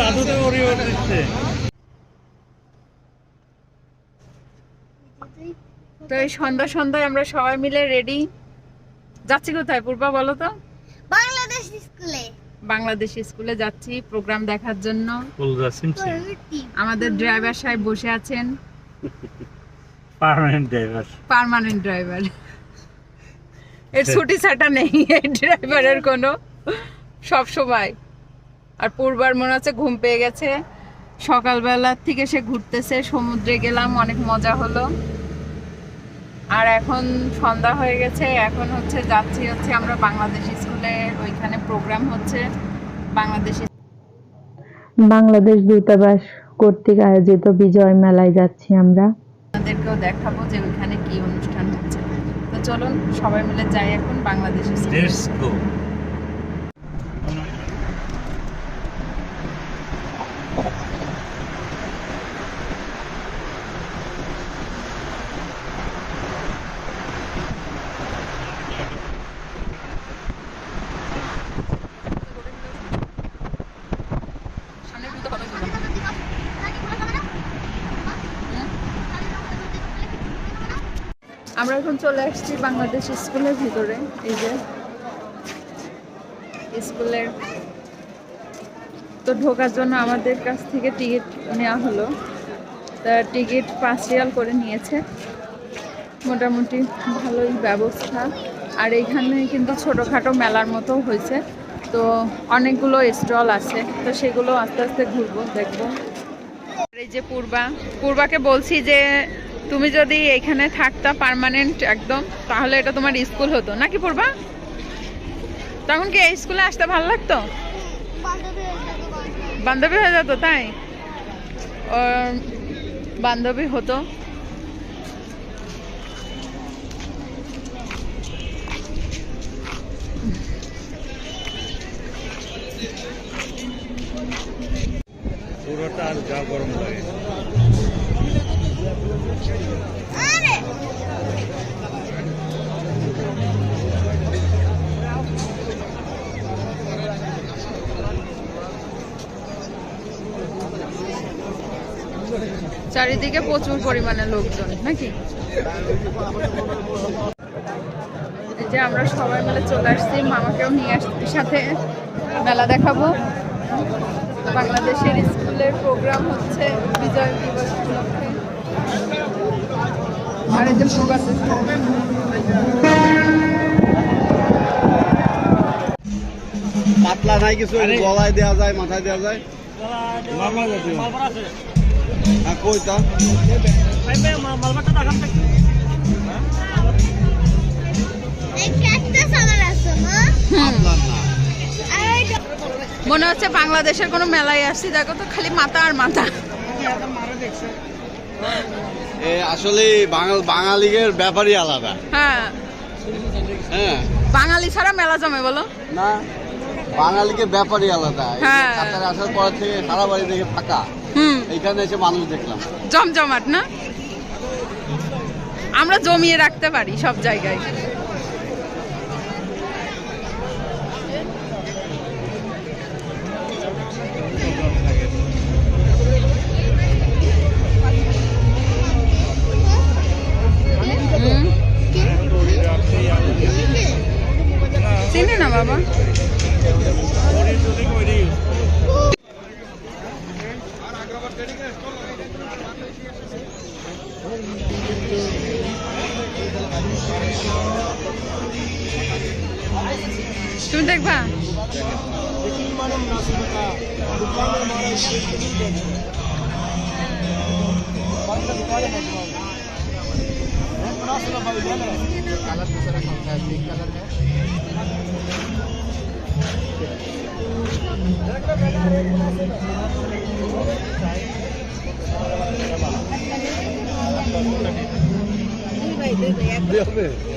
দাদুতে পরিবার দিচ্ছে তো এই সন্ধ্যা সন্ধ্যায় আমরা সবাই মিলে রেডি যাচ্ছি কোথায়? পূর্বা বলো তো। বাংলাদেশ স্কুলে। বাংলাদেশ স্কুলে যাচ্ছি প্রোগ্রাম দেখার জন্য। আমাদের ড্রাইভার সাহেব বসে আছেন। পার্মানেন্ট ড্রাইভার পার্মানেন্ট ড্রাইভার এর ছুটি ছাটা নেই এই ড্রাইভারের কোনো। সব সময়। আর পূর্বার মনে হচ্ছে ঘুম পেয়ে গেছে। সকালবেলার থেকে সে ঘুরতেছে সমুদ্রে গেলাম অনেক মজা হলো। আর এখন সন্ধ্যা হয়ে গেছে এখন হচ্ছে যাচ্ছি হচ্ছে আমরা বাংলাদেশ স্কুলে ওইখানে প্রোগ্রাম হচ্ছে বাংলাদেশ বাংলাদেশ দূতাবাস কর্তৃক আয়োজিত বিজয় মেলায় যাচ্ছি আমরা। দেখাবো যে ওইখানে কি অনুষ্ঠান হচ্ছে। তো চলুন সবাই মিলে যাই এখন বাংলাদেশ আমরা এখন চলে আসছি বাংলাদেশ স্কুলের ভিতরে, এই যে। স্কুলের তো ঢোকার জন্য আমাদের কাছ থেকে টিকিট নেওয়া হলো। তা টিকিট পাঁচ রিয়াল করে নিয়েছে। মোটামুটি ভালোই ব্যবস্থা। আর এইখানে কিন্তু ছোটোখাটো মেলার মতো হয়েছে। তো অনেকগুলো স্টল আছে। তো সেগুলো আস্তে আস্তে ঘুরবো, দেখব। এই যে পূর্বা, পূর্বাকে বলছি যে তুমি যদি এখানে থাকতা পারমানেন্ট একদম, তাহলে এটা তোমার স্কুল হতো। নাকি পড়বা? তখন কি এই স্কুলে আসতে ভালো লাগতো? বান্ধবী হয়ে যেত, তাই? বান্ধবী হতো। পুরোটা আর যা গরম লাগে। চারিদিকে প্রচুর পরিমাণে লোকজন, নাকি? যে আমরা সবাই মিলে চলে আসছি, মামাকেও নিয়ে আসছি সাথে মেলা দেখাবো। বাংলাদেশের স্কুলের প্রোগ্রাম হচ্ছে বিজয় দিবস উপলক্ষে। পাতলা নাই কিছু গলায় দেওয়া যায় মাথায় দেওয়া যায়। হ্যাঁ মনে হচ্ছে বাংলাদেশের কোনো মেলায় আসছি দেখো তো খালি মাথা আর মাথা। আসলে বাঙাল বাঙালিদের ব্যাপারই আলাদা। হ্যাঁ। হ্যাঁ। বাঙালি ছাড়া মেলা জমে বলো। না বাঙালিকে ব্যাপারই আলাদা। হ্যাঁ। কাতারে আসার পর থেকে সারা বাড়ি দেখে ফাঁকা। হুম। এইখানে এসে মানুষ দেখলাম। জমজমাট না? আমরা জমিয়ে রাখতে পারি সব জায়গায়। दुकान हमारा स्टेट के बीच बैठे दुकान का दुकान है बड़ा सुलभ है कलर दूसरा कौन सा है पिंक कलर में देखो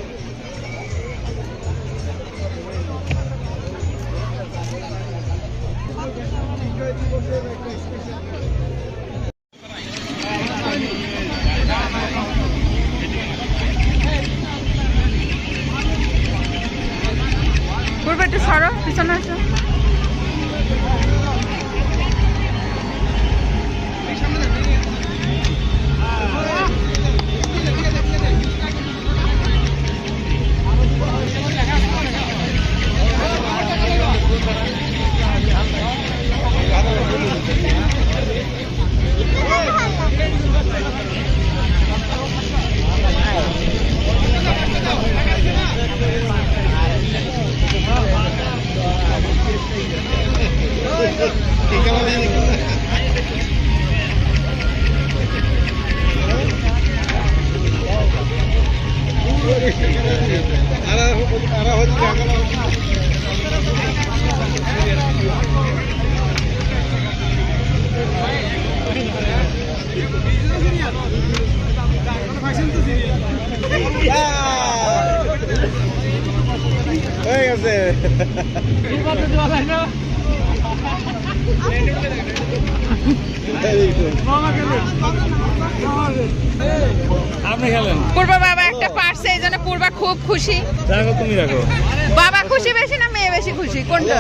হয়ে গেছে আপনি খেলেন পূর্ব বাবা একটা পারছে এই জন্য পূর্বা খুব খুশি। রাখো তুমি রাখো বাবা খুশি বেশি না মেয়ে বেশি খুশি? কোনটা?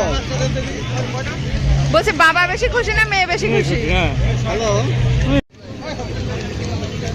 বলছে বাবা বেশি খুশি না মেয়ে বেশি খুশি? হ্যাঁ। হ্যালো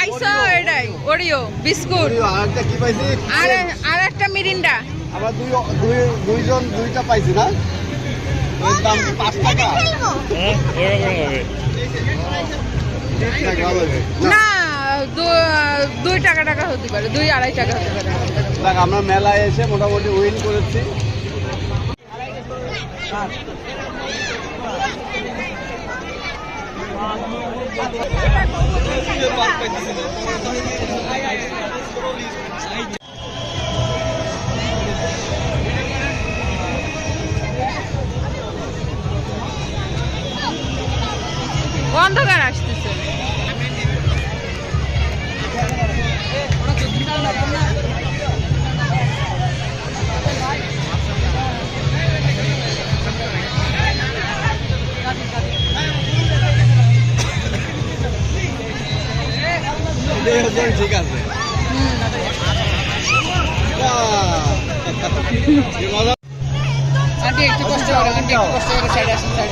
পাইছো এটাই ওরিও বিস্কুট আরেকটা কি পাইছি? আর আর একটা মিরিন্ডা। আমরা দুই দুই দুইজন দুইটা পাইছি না? এর দাম পাঁচ টাকা? হ্যাঁ হবে। না দুই টাকা টাকা হতে পারে দুই আড়াই টাকা হতে পারে। দেখ আমরা মেলায় এসে মোটামুটি উইন করেছি। অন্ধকার ঠিক আছে। আহ, কি মজা আন্টি একটু কষ্ট করে আন্টি একটু কষ্ট করে সাইড আসুন সাইড